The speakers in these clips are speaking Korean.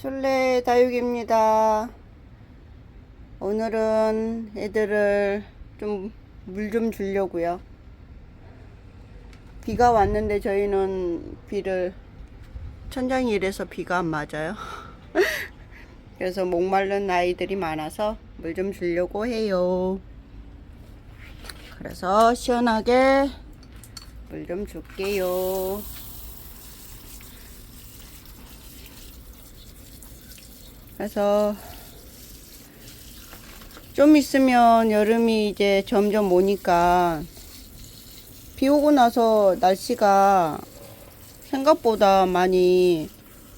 술래 다육입니다. 오늘은 애들을 좀물좀 주려고요. 비가 왔는데 저희는 비를 천장이 이래서 비가 안 맞아요. 그래서 목마른 아이들이 많아서 물 좀 주려고 해요. 그래서 시원하게 물 좀 줄게요. 그래서 좀 있으면 여름이 이제 점점 오니까 비 오고 나서 날씨가 생각보다 많이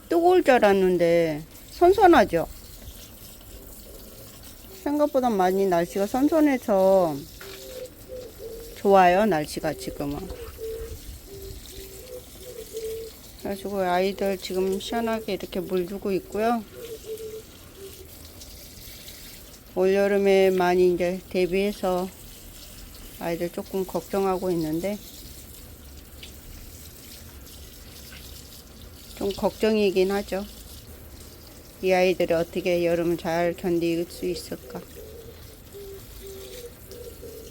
뜨거울 줄 알았는데 선선하죠. 생각보다 많이 날씨가 선선해서 좋아요, 날씨가 지금은. 그래가지고 아이들 지금 시원하게 이렇게 물 주고 있고요. 올여름에 많이 이제 대비해서 아이들 조금 걱정하고 있는데 좀 걱정이긴 하죠. 이 아이들이 어떻게 여름을 잘 견딜 수 있을까?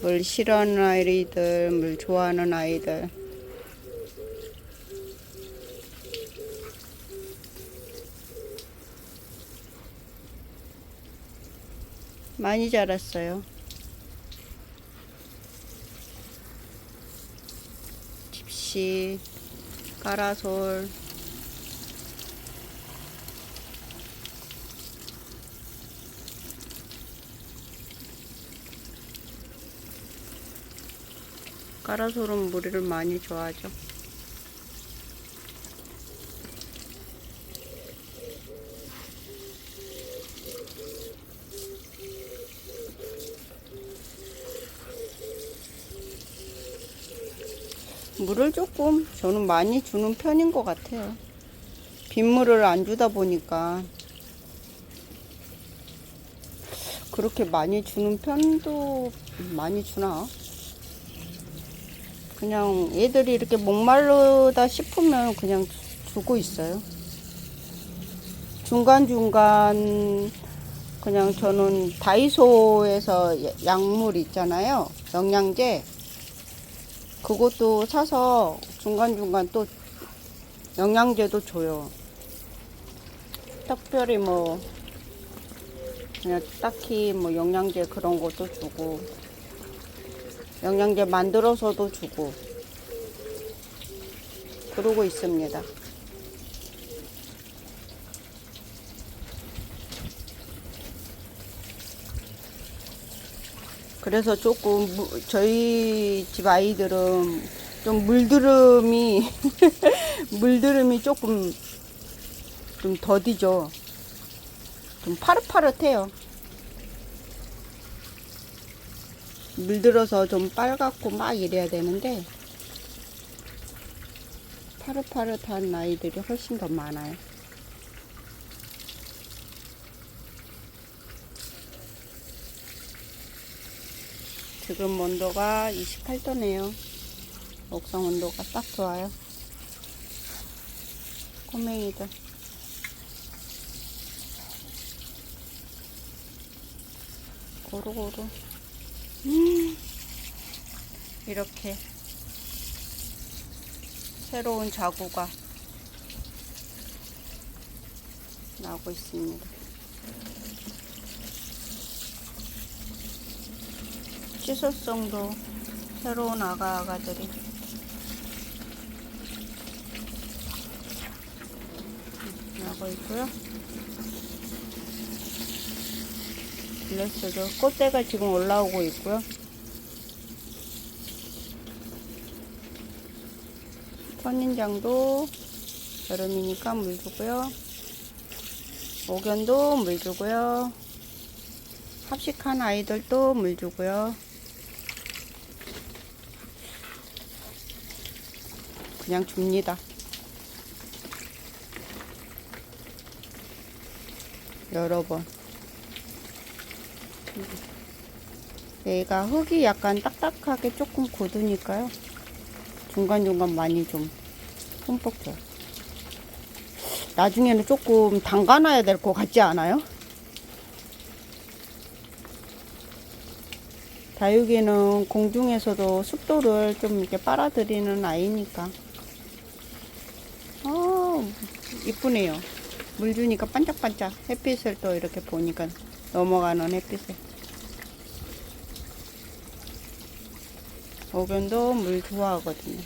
물 싫어하는 아이들, 물 좋아하는 아이들. 많이 자랐어요. 집시, 가라솔, 가라솔은 물을 많이 좋아하죠. 물을 조금 저는 많이 주는 편인 것 같아요. 빗물을 안 주다 보니까 그렇게 많이 주는 편도 많이 주나? 그냥 애들이 이렇게 목마르다 싶으면 그냥 주고 있어요. 중간중간 그냥 저는 다이소에서 약물 있잖아요. 영양제. 그것도 사서 중간중간 또 영양제도 줘요. 특별히 뭐, 그냥 딱히 뭐 영양제 그런 것도 주고, 영양제 만들어서도 주고, 그러고 있습니다. 그래서 조금 무- 저희 집 아이들은 좀 물드름이 물드름이 조금 좀 더디죠. 좀 파릇파릇해요. 물들어서 좀 빨갛고 막 이래야 되는데 파릇파릇한 아이들이 훨씬 더 많아요. 지금 온도가 28도네요. 옥상 온도가 딱 좋아요. 꼬맹이들. 고루고루. 음, 이렇게 새로운 자구가 나오고 있습니다. 시소성도 새로운 아가 아가들이 나오고 있고요. 블레스도 꽃대가 지금 올라오고 있고요. 선인장도 여름이니까 물 주고요. 오견도 물 주고요. 합식한 아이들도 물 주고요. 그냥 줍니다. 여러 번. 얘가 흙이 약간 딱딱하게 조금 굳으니까요. 중간중간 많이 좀 흠뻑 줘요. 나중에는 조금 담가놔야 될 것 같지 않아요? 다육이는 공중에서도 습도를 좀 이렇게 빨아들이는 아이니까. 아, 이쁘네요. 물 주니까 반짝반짝 햇빛을 또 이렇게 보니까 넘어가는 햇빛을. 오견도 물 좋아하거든요.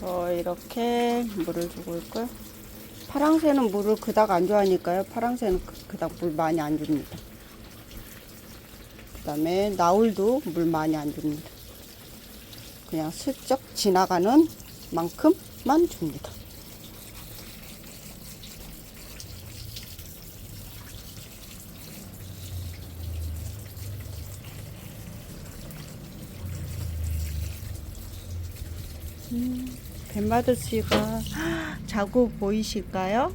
저 이렇게 물을 주고 있고요. 파랑새는 물을 그닥 안 좋아하니까요. 파랑새는 그- 그닥 물 많이 안 줍니다. 그 다음에 나울도 물 많이 안 줍니다. 그냥 슬쩍 지나가는 만큼만 줍니다. 뱀바드씨가 자고 보이실까요?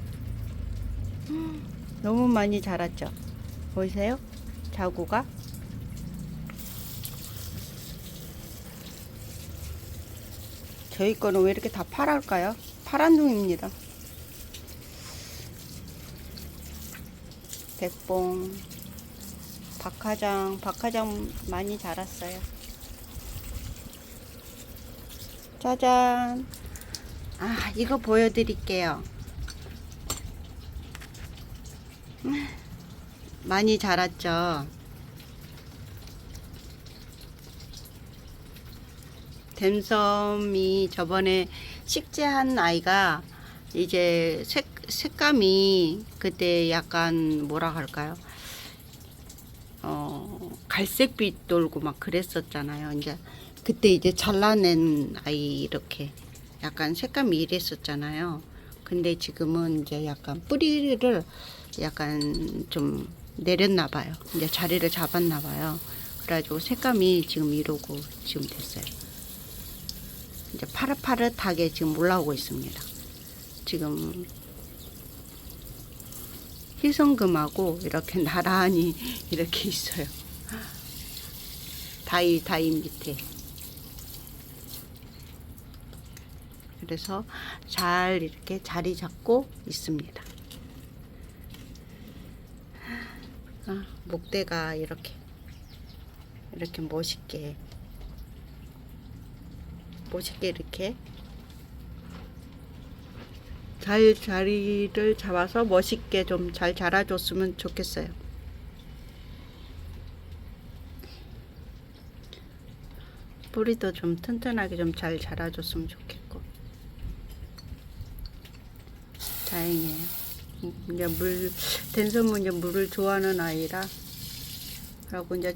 너무 많이 자랐죠? 보이세요? 자구가? 저희 거는 왜 이렇게 다 파랄까요? 파란 눈입니다. 백봉, 박하장, 박하장 많이 자랐어요. 짜잔. 아, 이거 보여드릴게요. 많이 자랐죠? 댐섬이 저번에 식재한 아이가 이제 색, 색감이 그때 약간 뭐라 할까요? 어, 갈색빛 돌고 막 그랬었잖아요. 이제 그때 이제 잘라낸 아이 이렇게 약간 색감이 이랬었잖아요. 근데 지금은 이제 약간 뿌리를 약간 좀 내렸나 봐요. 이제 자리를 잡았나 봐요. 그래가지고 색감이 지금 이러고 지금 됐어요. 이제 파릇파릇하게 지금 올라오고 있습니다. 지금 희성금하고 이렇게 나란히 이렇게 있어요. 다이 다이 밑에. 그래서 잘 이렇게 자리 잡고 있습니다. 아, 목대가 이렇게 이렇게 멋있게 멋있게 이렇게 잘 자리를 잡아서 멋있게 좀 잘 자라줬으면 좋겠어요. 뿌리도 좀 튼튼하게 좀 잘 자라줬으면 좋겠고 다행이에요. 이제 물 댄섬은 이제 물을 좋아하는 아이라 그리고 이제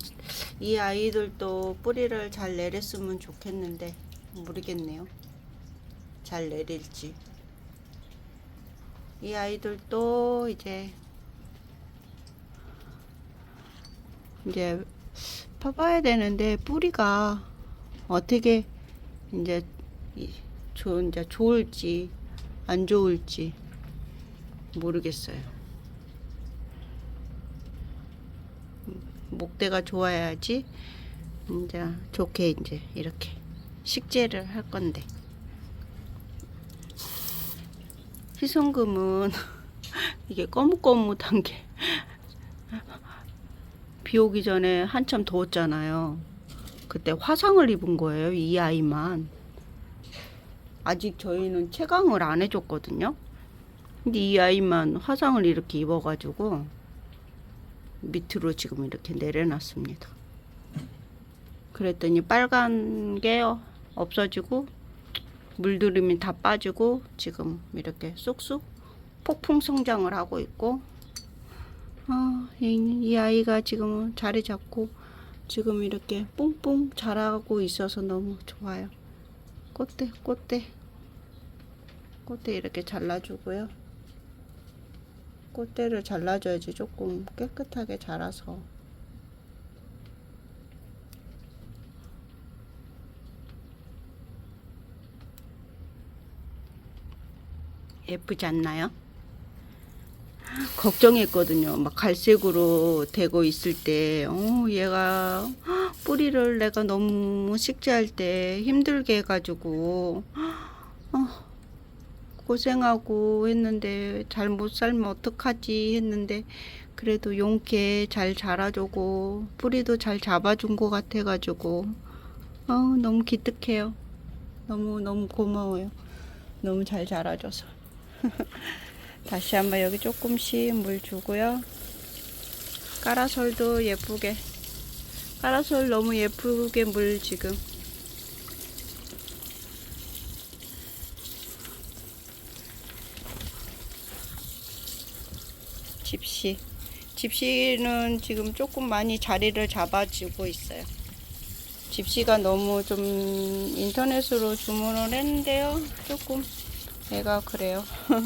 이 아이들도 뿌리를 잘 내렸으면 좋겠는데 모르겠네요. 잘 내릴지. 이 아이들도 이제 이제 파봐야 되는데 뿌리가 어떻게 이제 이- 좋 이제 좋을지 안 좋을지 모르겠어요. 목대가 좋아야지 이제 좋게 이제 이렇게 식재를 할 건데 희성금은 이게 거뭇거뭇한 게 비 오기 전에 한참 더웠잖아요. 그때 화상을 입은 거예요, 이 아이만. 아직 저희는 채광을 안 해줬거든요. 근데 이 아이만 화상을 이렇게 입어가지고 밑으로 지금 이렇게 내려놨습니다. 그랬더니 빨간 게 없어지고 물들임이 다 빠지고 지금 이렇게 쑥쑥 폭풍 성장을 하고 있고 아, 이, 이 아이가 지금 자리 잡고 지금 이렇게 뽕뽕 자라고 있어서 너무 좋아요. 꽃대 꽃대 꽃대 이렇게 잘라주고요. 꽃대를 잘라줘야지 조금 깨끗하게 자라서 예쁘지 않나요? 걱정했거든요. 막 갈색으로 되고 있을 때, 어, 얘가 뿌리를 내가 너무 식재할 때 힘들게 해가지고, 어, 고생하고 했는데, 잘 못 살면 어떡하지 했는데, 그래도 용케 잘 자라주고, 뿌리도 잘 잡아준 것 같아가지고, 어, 너무 기특해요. 너무, 너무 고마워요. 너무 잘 자라줘서. 다시 한번 여기 조금씩 물 주고요. 까라솔도 예쁘게. 까라솔 너무 예쁘게 물 지금. 집시. 집시는 지금 조금 많이 자리를 잡아주고 있어요. 집시가 너무 좀 인터넷으로 주문을 했는데요. 조금 애가 그래요.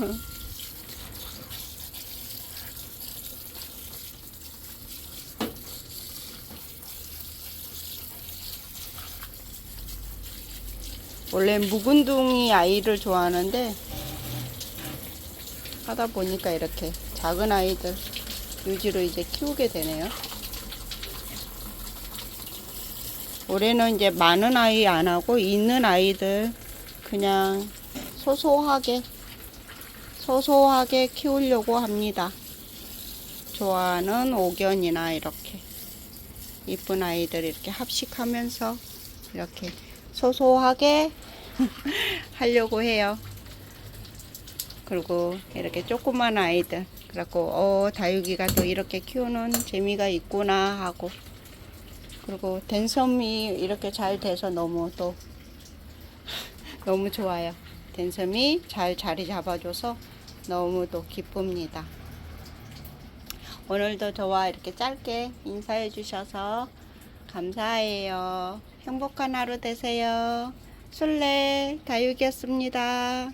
원래 묵은둥이 아이를 좋아하는데 하다 보니까 이렇게 작은 아이들 유지로 이제 키우게 되네요. 올해는 이제 많은 아이 안 하고 있는 아이들 그냥 소소하게 소소하게 키우려고 합니다. 좋아하는 옥견이나 이렇게 이쁜 아이들 이렇게 합식하면서 이렇게 소소하게 하려고 해요. 그리고 이렇게 조그만 아이들 그래갖고 어 다육이가 또 이렇게 키우는 재미가 있구나 하고 그리고 댄섬이 이렇게 잘 돼서 너무 또 너무 좋아요. 댄섬이 잘 자리 잡아줘서 너무 또 기쁩니다. 오늘도 저와 이렇게 짧게 인사해 주셔서 감사해요. 행복한 하루 되세요. 술래 다육이었습니다.